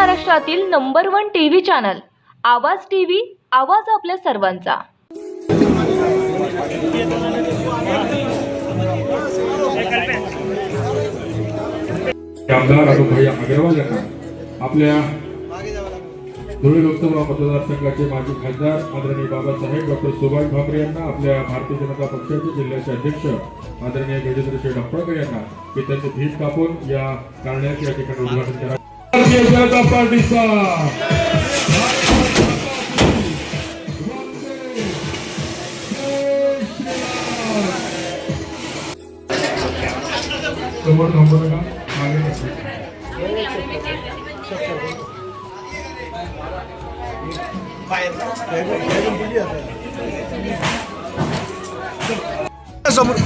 महाराष्ट्रातील number one T V channel Awaaz T V आवाज आपल्या सर्वांचा. आमदार अरुणभाई अग्रवाल यांना आपल्या धुळे लोकसभा मतदारसंघाचे माजी खासदार आदरणीय बाबासाहेब डॉक्टर सुभाष भाकरे यांना आपल्या भारतीय जनता पक्षाचे जिल्ह्याचे अध्यक्ष आदरणीय गजेंद्र शेठ अप्पाळकर यांना की त्यांचे भीत कापून या कारण्याचे या ठिकाणी उद्घाटन करा भारतीय जनता पार्टीचा समोर थांबू नका मागे. समोर.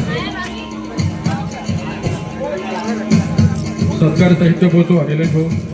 सत्कार साहित्य पोहोचवा निलेश भाऊ